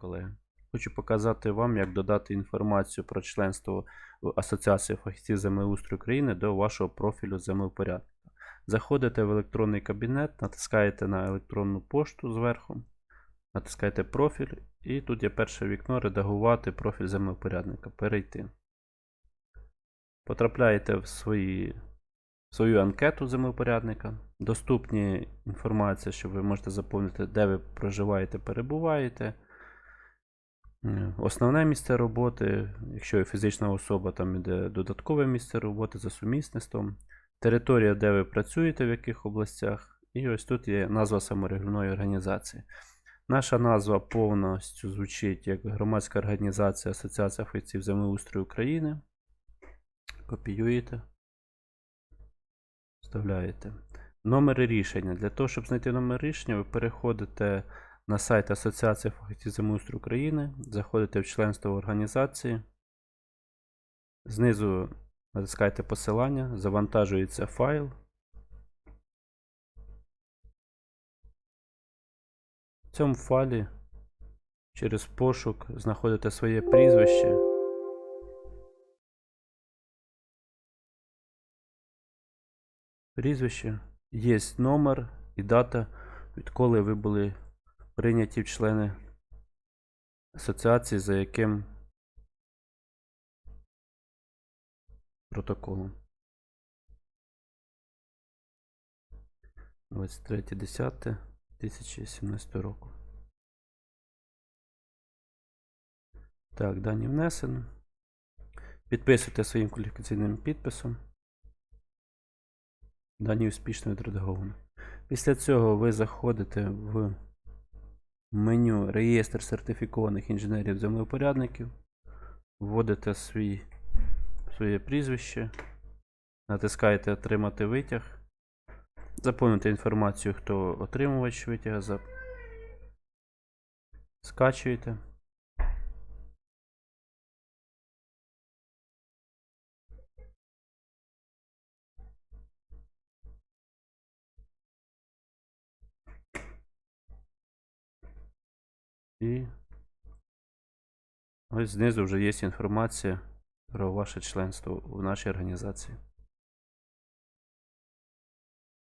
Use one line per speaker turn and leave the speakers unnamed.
колеги. Хочу показати вам, як додати інформацію про членство в Асоціації фахівців землеустрою України до вашого профілю землепорядника. Заходите в електронний кабінет, натискаєте на електронну пошту зверху, натискаєте профіль, і тут є перше вікно редагувати профіль землепорядника. Перейти. Потрапляєте в свої свою анкету землепорядника. Доступні інформація, що ви можете заповнити, де ви проживаєте, перебуваєте. Основне місце роботи, якщо ви фізична особа, там іде додаткове місце роботи за сумісництвом, територія, де ви працюєте, в яких областях, і ось тут є назва саморегульної організації. Наша назва повністю звучить як громадська організація Асоціація фахівців землеустрою України. Копіюєте. Вставляєте. Номери рішення. Для того, щоб знайти номер рішення, ви переходите на сайт Асоціації фахівців землеустрою України, заходите в членство в організації. Знизу натискаєте посилання, завантажується файл. В цьому файлі через пошук знаходите своє прізвище. Прізвище, є номер і дата, відколи ви були прийняті в члени асоціації, за яким протоколом. 23.10.2017 року. Так, дані внесено. Підписуйте своїм кваліфікаційним підписом. Дані успішно відредаговано. Після цього ви заходите в меню Реєстр сертифікованих інженерів землеупорядників, вводите свій, своє прізвище, натискаєте Отримати витяг, заповнюєте інформацію, хто отримувач витяга, скачуєте. І ось знизу вже є інформація про ваше членство в нашій організації.